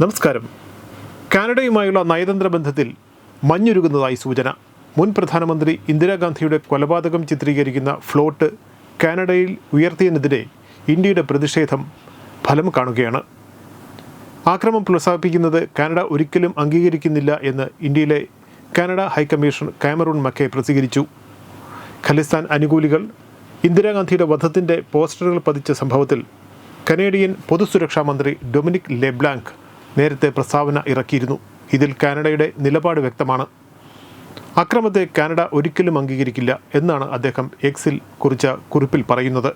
നമസ്കാരം. കാനഡയുമായുള്ള നയതന്ത്ര ബന്ധത്തിൽ മഞ്ഞുരുകുന്നതായി സൂചന. മുൻ പ്രധാനമന്ത്രി ഇന്ദിരാഗാന്ധിയുടെ കൊലപാതകം ചിത്രീകരിക്കുന്ന ഫ്ലോട്ട് കാനഡയിൽ ഉയർത്തിയതിനെതിരെ ഇന്ത്യയുടെ പ്രതിഷേധം ഫലം കാണുകയാണ്. ആക്രമം പ്രോത്സാഹിപ്പിക്കുന്നത് കാനഡ ഒരിക്കലും അംഗീകരിക്കുന്നില്ല എന്ന് ഇന്ത്യയിലെ കാനഡ ഹൈക്കമ്മീഷൻ കാമറൂൺ മക്കെ പ്രസിദ്ധീകരിച്ചു. ഖലിസ്ഥാൻ അനുകൂലികൾ ഇന്ദിരാഗാന്ധിയുടെ വധത്തിന്റെ പോസ്റ്ററുകൾ പതിച്ച സംഭവത്തിൽ കനേഡിയൻ പൊതുസുരക്ഷാ മന്ത്രി ഡൊമിനിക് ലെബ്ലാങ്ക് നേരത്തെ പ്രസ്താവന ഇറക്കിയിരുന്നു. ഇതിൽ കാനഡയുടെ നിലപാട് വ്യക്തമാണ്. അക്രമത്തെ കാനഡ ഒരിക്കലും അംഗീകരിക്കില്ല എന്നാണ് അദ്ദേഹം എക്സിൽ കുറിച്ച കുറിപ്പിൽ പറയുന്നത്.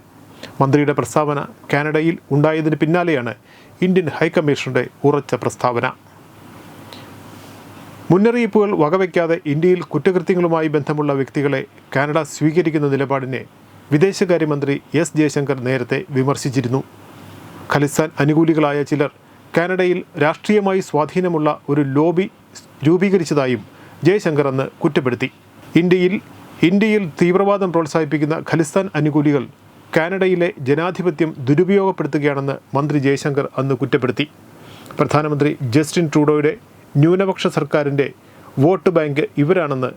മന്ത്രിയുടെ പ്രസ്താവന കാനഡയിൽ ഉണ്ടായതിന് പിന്നാലെയാണ് ഇന്ത്യൻ ഹൈക്കമ്മീഷന്റെ ഉറച്ച പ്രസ്താവന. മുന്നറിയിപ്പുകൾ വകവയ്ക്കാതെ ഇന്ത്യയിൽ കുറ്റകൃത്യങ്ങളുമായി ബന്ധമുള്ള വ്യക്തികളെ കാനഡ സ്വീകരിക്കുന്ന നിലപാടിനെ വിദേശകാര്യമന്ത്രി എസ് ജയശങ്കർ നേരത്തെ വിമർശിച്ചിരുന്നു. ഖലിസ്ഥാൻ അനുകൂലികളായ ചിലർ കാനഡയിൽ രാഷ്ട്രീയമായി സ്വാധീനമുള്ള ഒരു ലോബി രൂപീകരിച്ചതായും ജയശങ്കർ അന്ന് കുറ്റപ്പെടുത്തി. ഇന്ത്യയിൽ ഇന്ത്യയിൽ തീവ്രവാദം പ്രോത്സാഹിപ്പിക്കുന്ന ഖലിസ്ഥാൻ അനുകൂലികൾ കാനഡയിലെ ജനാധിപത്യം ദുരുപയോഗപ്പെടുത്തുകയാണെന്ന് മന്ത്രി ജയശങ്കർ അന്ന് കുറ്റപ്പെടുത്തി. പ്രധാനമന്ത്രി ജസ്റ്റിൻ ട്രൂഡോയുടെ ന്യൂനപക്ഷ സർക്കാരിന്റെ വോട്ട് ബാങ്ക് ഇവരാണെന്ന്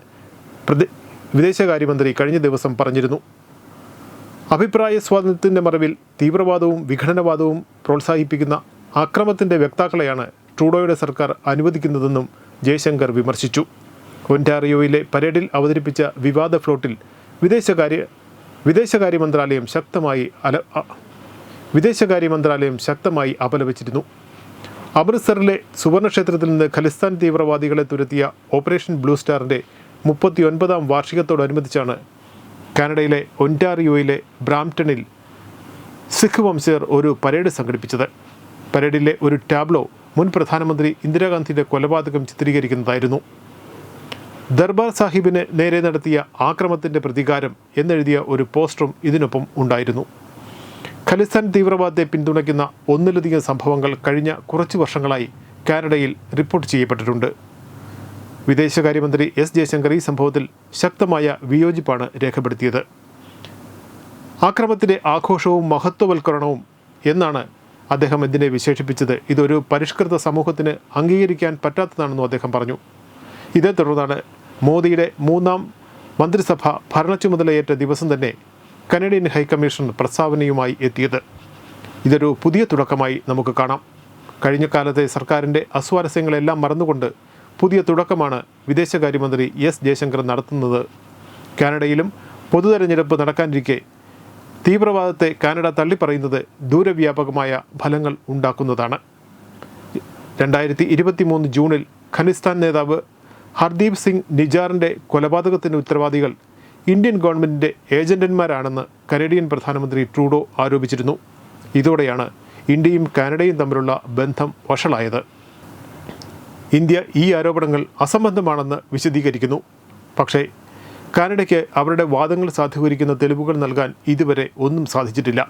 പ്രതി വിദേശകാര്യമന്ത്രി കഴിഞ്ഞ ദിവസം പറഞ്ഞിരുന്നു. അഭിപ്രായ സ്വാതന്ത്ര്യത്തിന്റെ മറവിൽ തീവ്രവാദവും വിഘടനവാദവും പ്രോത്സാഹിപ്പിക്കുന്ന അക്രമത്തിന്റെ വ്യക്താക്കളെയാണ് ട്രൂഡോയുടെ സർക്കാർ അനുവദിക്കുന്നതെന്നും ജയശങ്കർ വിമർശിച്ചു. ഒന്റാറിയോയിലെ പരേഡിൽ അവതരിപ്പിച്ച വിവാദ ഫ്ലോട്ടിൽ വിദേശകാര്യ വിദേശകാര്യ മന്ത്രാലയം ശക്തമായി അല വിദേശകാര്യ മന്ത്രാലയം ശക്തമായി അപലപിച്ചിരുന്നു. അമൃത്സറിലെ സുവർണക്ഷേത്രത്തിൽ നിന്ന് ഖലിസ്ഥാൻ തീവ്രവാദികളെ തുരത്തിയ ഓപ്പറേഷൻ ബ്ലൂ സ്റ്റാറിന്റെ മുപ്പത്തിയൊൻപതാം വാർഷികത്തോടനുബന്ധിച്ചാണ് കാനഡയിലെ ഒന്റാറിയോയിലെ ബ്രാംപ്ടണിൽ സിഖ് വംശജർ ഒരു പരേഡ് സംഘടിപ്പിച്ചത്. പരേഡിലെ ഒരു ടാബ്ലോ മുൻ പ്രധാനമന്ത്രി ഇന്ദിരാഗാന്ധിയുടെ കൊലപാതകം ചിത്രീകരിക്കുന്നതായിരുന്നു. ദർബാർ സാഹിബിന് നേരെ നടത്തിയ ആക്രമത്തിന്റെ പ്രതികാരം എന്നെഴുതിയ ഒരു പോസ്റ്ററും ഇതിനൊപ്പം ഉണ്ടായിരുന്നു. ഖലിസ്ഥാൻ തീവ്രവാദത്തെ പിന്തുണയ്ക്കുന്ന ഒന്നിലധികം സംഭവങ്ങൾ കഴിഞ്ഞ കുറച്ചു വർഷങ്ങളായി കാനഡയിൽ റിപ്പോർട്ട് ചെയ്യപ്പെട്ടിട്ടുണ്ട്. വിദേശകാര്യമന്ത്രി എസ് ജയശങ്കർ ഈ സംഭവത്തിൽ ശക്തമായ വിയോജിപ്പാണ് രേഖപ്പെടുത്തിയത്. ആക്രമത്തിന്റെ ആഘോഷവും മഹത്വവൽക്കരണവും എന്നാണ് അദ്ദേഹം ഇതിനെ വിശേഷിപ്പിച്ചത്? ഇതൊരു പരിഷ്കൃത സമൂഹത്തിന് അംഗീകരിക്കാൻ പറ്റാത്തതാണെന്നും അദ്ദേഹം പറഞ്ഞു. ഇതേ തുടർന്നാണ് മോദിയുടെ മൂന്നാം മന്ത്രിസഭ ഭരണ ചുമതലയേറ്റ ദിവസം തന്നെ കനേഡിയൻ ഹൈക്കമ്മീഷൻ പ്രസ്താവനയുമായി എത്തിയത്. ഇതൊരു പുതിയ തുടക്കമായി നമുക്ക് കാണാം. കഴിഞ്ഞ കാലത്തെ സർക്കാരിന്റെ അസ്വാരസ്യങ്ങളെല്ലാം മറന്നുകൊണ്ട് പുതിയ തുടക്കമാണ് വിദേശകാര്യമന്ത്രി എസ് ജയശങ്കർ നടത്തുന്നത്. കാനഡയിലും പൊതുതെരഞ്ഞെടുപ്പ് നടക്കാനിരിക്കെ തീവ്രവാദത്തെ കാനഡ തള്ളിപ്പറയുന്നത് ദൂരവ്യാപകമായ ഫലങ്ങൾ ഉണ്ടാക്കുന്നതാണ്. രണ്ടായിരത്തി ഇരുപത്തി മൂന്ന് ജൂണിൽ ഖനിസ്ഥാൻ നേതാവ് ഹർദീപ് സിംഗ് നിജാറിന്റെ കൊലപാതകത്തിന് ഉത്തരവാദികൾ ഇന്ത്യൻ ഗവൺമെന്റിന്റെ ഏജന്റന്മാരാണെന്ന് കനേഡിയൻ പ്രധാനമന്ത്രി ട്രൂഡോ ആരോപിച്ചിരുന്നു. ഇതോടെയാണ് ഇന്ത്യയും കാനഡയും തമ്മിലുള്ള ബന്ധം വഷളായത്. ഇന്ത്യ ഈ ആരോപണങ്ങൾ അസംബന്ധമാണെന്ന് വിശദീകരിക്കുന്നു. പക്ഷേ കാനഡയ്ക്ക് അവരുടെ വാദങ്ങൾ സാധൂകരിക്കുന്ന തെളിവുകൾ നൽകാൻ ഇതുവരെ ഒന്നും സാധിച്ചിട്ടില്ല.